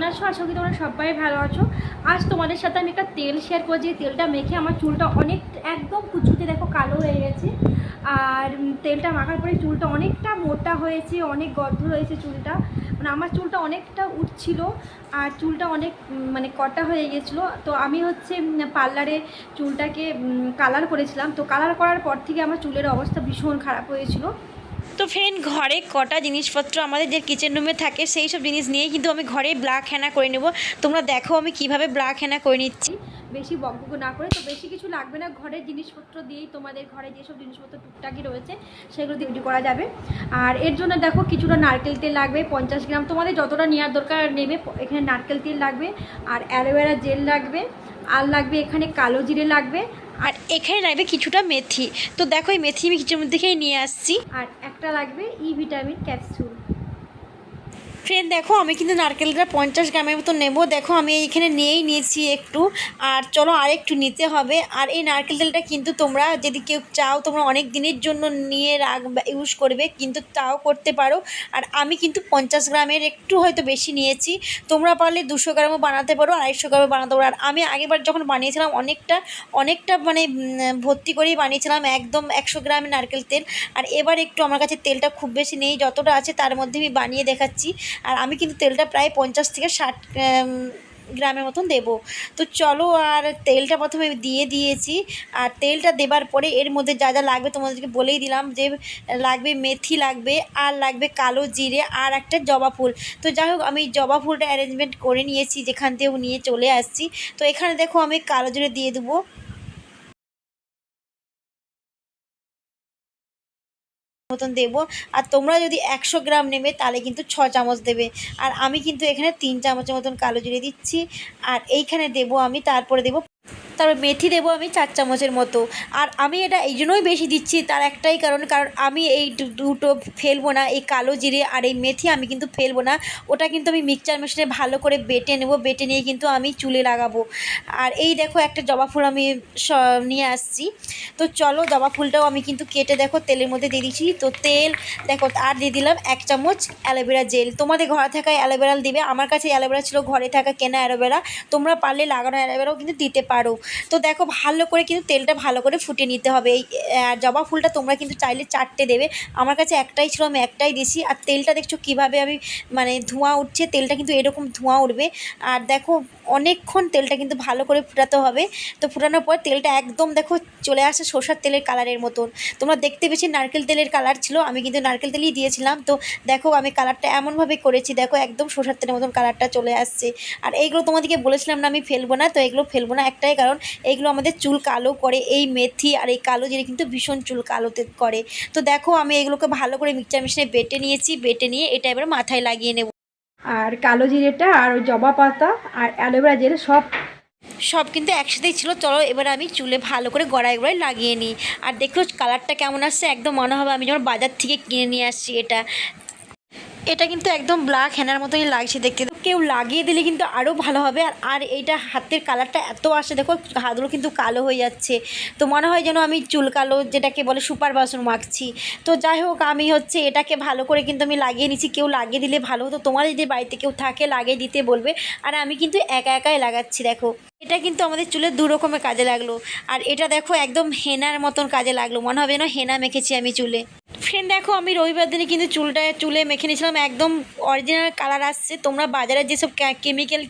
কেমন আছো? আশা করি তোমরা সবাই ভালো আছো। আজ তোমাদের সাথে আমি একটা তেল শেয়ার করছি তেলটা মেখে আমার চুলটা অনেক, একদম কুচকুচে দেখো কালো হয়ে গেছে। আর তেলটা মাখার পরে চুলটা অনেকটা মোটা হয়েছে, অনেক গর্ধ হয়েছে চুলটা। মানে আমার চুলটা অনেকটা উঠছিল আর চুলটা অনেক মানে কটা হয়ে গেছিল। তো আমি হচ্ছে পার্লারে চুলটাকে কালার করেছিলাম। তো কালার করার পর থেকে আমার চুলের অবস্থা ভীষণ খারাপ হয়েছিল। তো ফ্রেন্ড ঘরে কটা জিনিসপত্র আমাদের যে কিচেন রুমে থাকে, সেই সব জিনিস নিয়ে কিন্তু আমি ঘরে ব্ল্যাক হেনা করে নেব। তোমরা দেখো আমি কীভাবে ব্ল্যাক হেনা করে নিচ্ছি। বেশি বকবক না করে, তো বেশি কিছু লাগবে না। ঘরের জিনিসপত্র দিয়েই তোমাদের ঘরে যেসব জিনিসপত্র টুকটাকি রয়েছে, সেগুলো দিয়ে তৈরি করা যাবে। আর এর জন্য দেখো কিছুটা নারকেল তেল লাগবে, পঞ্চাশ গ্রাম। তোমাদের যতটা নেওয়ার দরকার নেবে, এখানে নারকেল তেল লাগবে, আর অ্যালোভেরা জেল লাগবে। আর লাগবে এখানে কালো জিরে লাগবে। আর এখানে লাগবে কিছুটা মেথি। তো দেখো এই মেথি আমি কিছুর মধ্যে খেয়ে নিয়ে আসছি। আর একটা লাগবে ই ভিটামিন ক্যাপসুল। ফ্রেন্ড দেখো, আমি কিন্তু নারকেলটা পঞ্চাশ গ্রামের মতো নেব। দেখো, আমি এইখানে নিয়েই নিয়েছি একটু। আর চলো আর একটু নিতে হবে। আর এই নারকেল তেলটা কিন্তু তোমরা যদি কেউ চাও, তোমরা অনেক দিনের জন্য নিয়ে রাখবে ইউজ করবে, কিন্তু তাও করতে পারো। আর আমি কিন্তু পঞ্চাশ গ্রামের একটু হয়তো বেশি নিয়েছি। তোমরা পারলে দুশো গ্রামও বানাতে পারো, আড়াইশো গ্রামও বানাতে পারো। আর আমি আগেরবার যখন বানিয়েছিলাম, অনেকটা অনেকটা মানে ভর্তি করেই বানিয়েছিলাম, একদম একশো গ্রামের নারকেল তেল। আর এবার একটু আমার কাছে তেলটা খুব বেশি নেই, যতটা আছে তার মধ্যে আমি বানিয়ে দেখাচ্ছি। আর আমি কিন্তু তেলটা প্রায় পঞ্চাশ থেকে ষাট গ্রামের মতন দেবো। তো চলো আর তেলটা প্রথমে দিয়ে দিয়েছি। আর তেলটা দেবার পরে এর মধ্যে যা যা লাগবে তোমাদেরকে বলেই দিলাম যে, লাগবে মেথি লাগবে, আর লাগবে কালো জিরে, আর একটা জবা ফুল। তো যাই হোক, আমি জবা ফুলটা অ্যারেঞ্জমেন্ট করে নিয়েছি, যেখান থেকেও নিয়ে চলে আসছি। তো এখানে দেখো আমি কালো জিরে দিয়ে দেবো। মতন দেবো। আর তোমরা যদি একশো গ্রাম নেবে, তাহলে কিন্তু ছ চামচ দেবে। আর আমি কিন্তু এখানে তিন চামচের মতন কালো জিরে দিচ্ছি। আর এইখানে দেবো আমি, তারপরে দেবো তারপর মেথি দেবো আমি চার চামচের মতো। আর আমি এটা এই জন্যই বেশি দিচ্ছি তার একটাই কারণ কারণ আমি এই দুটো ফেলব না, এই কালো জিরে আর এই মেথি আমি কিন্তু ফেলব না। ওটা কিন্তু আমি মিক্সচার মেশিনে ভালো করে বেটে নেব, বেটে নিয়ে কিন্তু আমি চুলে লাগাবো। আর এই দেখো একটা জবা ফুল আমি নিয়ে আসছি। তো চলো জবা ফুলটাও আমি কিন্তু কেটে দেখো, তেলের মধ্যে দিয়ে দিচ্ছি। তো তেল দেখো, আর দিয়ে দিলাম এক চামচ অ্যালোভেরা জেল। তোমাদের ঘরে থাকা অ্যালোভেরা দিবে, আমার কাছে অ্যালোভেরা ছিল, ঘরে থাকা কেনা অ্যালোভেরা। তোমরা পারলে লাগানো অ্যালোভেরাও কিন্তু দিতে পারো। তো দেখো ভালো করে কিন্তু তেলটা ভালো করে ফুটে নিতে হবে। এই জবা ফুলটা তোমরা কিন্তু চাইলে চারটে দেবে। আমার কাছে একটাই ছিল, আমি একটাই দিছি। আর তেলটা দেখছ কীভাবে আমি মানে ধোঁয়া উঠছে, তেলটা কিন্তু এরকম ধোঁয়া উঠবে। আর দেখো অনেকক্ষণ তেলটা কিন্তু ভালো করে ফুটাতে হবে। তো ফুটানোর পর তেলটা একদম দেখো চলে আসে সর্ষার তেলের কালারের মতন। তোমরা দেখতে পেয়েছি নারকেল তেলের কালার ছিল, আমি কিন্তু নারকেল তেলই দিয়েছিলাম। তো দেখো, আমি কালারটা এমনভাবে করেছি, দেখো একদম সর্ষার তেলের মতন কালারটা চলে আসছে। আর এইগুলো তোমাদেরকে বলেছিলাম না, আমি ফেলব না, তো এগুলো ফেলব না একটাই কারণ, এইগুলো আমাদের চুল কালো করে, এই মেথি আর এই কালো জিরে কিন্তু ভীষণ চুল কালোতে করে। তো দেখো, আমি এগুলোকে ভালো করে মিক্সচার মেশিনে বেটে নিয়েছি, বেটে নিয়ে এটা এবার মাথায় লাগিয়ে নেব। আর কালো জিরেটা, আর জবা পাতা, আর অ্যালোভেরা জেল সব সব কিন্তু একসাথেই ছিল। চলো এবার আমি চুলে ভালো করে গড়াই গড়াই লাগিয়ে নিই। আর দেখো কালারটা কেমন আসছে, একদম মনে হবে আমি যেমন বাজার থেকে কিনে নিয়ে আসছি এটা। এটা কিন্তু একদম ব্ল্যাক হেনার মতোই লাগছে দেখতে। কেউ লাগিয়ে দিলে কিন্তু আরও ভালো হবে। আর আর এইটা হাতের কালারটা এত আসে, দেখো হাতগুলো কিন্তু কালো হয়ে যাচ্ছে। তো মনে হয় যেন আমি চুল কালো যেটাকে বলে সুপার বাসন মাখছি। তো যাই হোক, আমি হচ্ছে এটাকে ভালো করে কিন্তু আমি লাগিয়ে নিচ্ছি কেউ লাগিয়ে দিলে ভালো হতো। তোমার যদি বাড়িতে কেউ থাকে, লাগিয়ে দিতে বলবে। আর আমি কিন্তু একা একাই লাগাচ্ছি, দেখো। এটা কিন্তু আমাদের চুলের দু রকমের কাজে লাগল। আর এটা দেখো একদম হেনার মতন কাজে লাগল। মনে হবে যেন হেনা মেখেছি আমি চুলে। ফ্রেন্ড দেখো, আমি রবিবার দিনে কিন্তু চুলটা, চুলে মেখে নিয়েছিলাম। একদম অরিজিনাল কালার আসছে। তোমরা বাজারে যেসব কেমিক্যাল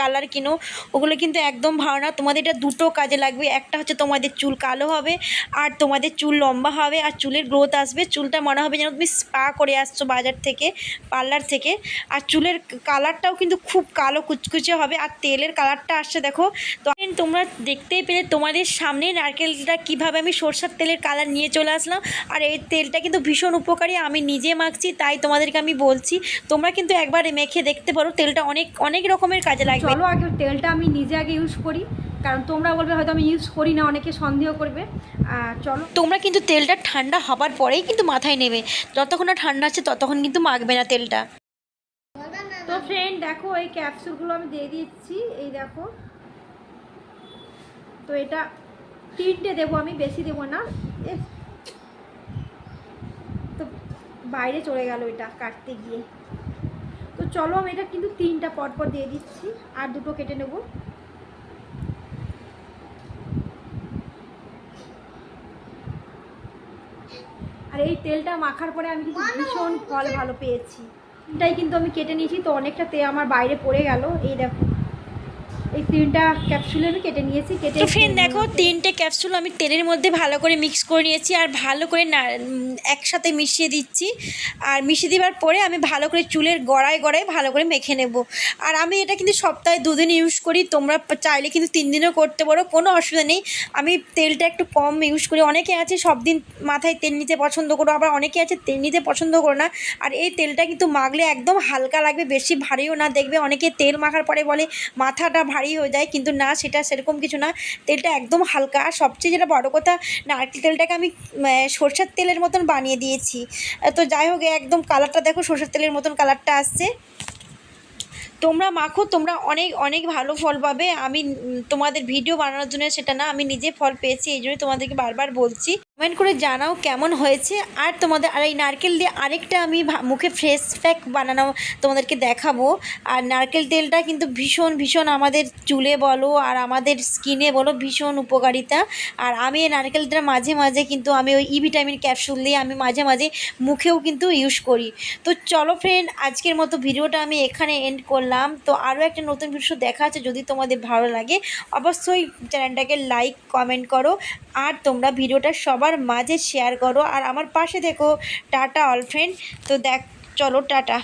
কালার কিনো ওগুলো কিন্তু একদম ভালো না। তোমাদের এটা দুটো কাজে লাগবে। একটা হচ্ছে তোমাদের চুল কালো হবে, আর তোমাদের চুল লম্বা হবে, আর চুলের গ্রোথ আসবে। চুলটা মনে হবে যেন তুমি স্পা করে আসছো বাজার থেকে পার্লার থেকে। আর চুলের কালারটাও কিন্তু খুব কালো কুচকুচে হবে, আর তেলের কালারটা আসছে, দেখো। তো তোমরা দেখতেই পেলে তোমাদের সামনে নারকেলটা কীভাবে আমি সরষার তেলের কালার নিয়ে চলে আসলাম। আর এই তেলটা কিন্তু ভীষণ উপকারী আমি নিজে মাখছি তাই তোমাদেরকে আমি বলছি তোমরা কিন্তু একবার মেখে দেখতে পারো তেলটা অনেক অনেক রকমের কাজে লাগবে। চলো আগে তেলটা আমি নিজে আগে ইউজ করি কারণ তোমরা বলবে হয়তো আমি ইউজ করি না অনেকে সন্দেহ করবে। আর চলো। তোমরা কিন্তু তেলটা ঠান্ডা হবার পরেই কিন্তু মাথায় নেবে যতক্ষণ না ঠান্ডা আছে ততক্ষণ কিন্তু মাখবে না তেলটা। তো ফ্রেন্ড দেখো এই ক্যাপসুলগুলো আমি দিয়ে দিচ্ছি এই দেখো। তো এটা তিনটে দেবো, আমি বেশি দেবো না। তো বাইরে চলে গেল এটা কাটতে গিয়ে। তো চলো আমি এটা কিন্তু তিনটা পরপর দিয়ে দিচ্ছি, আর দুটো কেটে নেব। আর এই তেলটা মাখার পরে আমি কিন্তু ভীষণ ফল ভালো পেয়েছি। এটাই কিন্তু আমি কেটে নিয়েছি, তো অনেকটা তেল আমার বাইরে পড়ে গেল। এই দেখো। এই তিনটা ক্যাপসুলে আমি কেটে নিয়েছি কেটে তো ফ্রেন্ড দেখো তিনটে ক্যাপসুল আমি তেলের মধ্যে ভালো করে মিক্স করে নিয়েছি আর ভালো করে না একসাথে মিশিয়ে দিচ্ছি। আর মিশিয়ে দেওয়ার পরে আমি ভালো করে চুলের গড়ায় গড়ায় ভালো করে মেখে নেব। আর আমি এটা কিন্তু সপ্তাহে দুদিন ইউজ করি তোমরা চাইলে কিন্তু তিন দিনও করতে পারো কোনো অসুবিধা নেই। আমি তেলটা একটু কম ইউজ করি অনেকে আছে সব দিন মাথায় তেল নিতে পছন্দ করো আবার অনেকে আছে তেল নিতে পছন্দ করো না। আর এই তেলটা কিন্তু মাখলে একদম হালকা লাগবে বেশি ভারীও না দেখবে অনেকে তেল মাখার পরে বলে মাথাটা ভারী হয়ে যায়, কিন্তু না, সেটা সেরকম কিছু না। তেলটা একদম হালকা। আর সবচেয়ে যেটা বড় কথা, নারকেল তেলটাকে আমি সরষের তেলের মতন বানিয়ে দিয়েছি। তো যাই হোক একদম কালারটা দেখো, সরষের তেলের মতন কালারটা আসছে। তোমরা মাখো, তোমরা অনেক অনেক ভালো ফল পাবে। আমি তোমাদের ভিডিও বানানোর জন্য সেটা না, আমি নিজে ফল পেয়েছি, এই জন্যই তোমাদেরকে বারবার বলছি। কমেন্ট করে জানাও কেমন হয়েছে। আর তোমাদের, আর এই নারকেল দিয়ে আরেকটা আমি মুখে ফ্রেশ প্যাক বানানো তোমাদেরকে দেখাবো। আর নারকেল তেলটা কিন্তু ভীষণ ভীষণ আমাদের চুলে বলো আর আমাদের স্কিনে বলো ভীষণ উপকারিতা। আর আমি এই নারকেল তেলটা মাঝে মাঝে কিন্তু আমি ওই ই ভিটামিন ক্যাপসুল দিয়ে আমি মাঝে মাঝে মুখেও কিন্তু ইউজ করি। তো চলো ফ্রেন্ড আজকের মতো ভিডিওটা আমি এখানে এন্ড করলাম। তো আরও একটা নতুন ভিডিও দেখা আছে যদি তোমাদের ভালো লাগে, অবশ্যই চ্যানেলটাকে লাইক কমেন্ট করো। আর তোমরা ভিডিওটা সবার মাঝে শেয়ার করো। আর আমার পাশে দেখো টাটা অল ফ্রেন্ড তো দেখ, চলো টাটা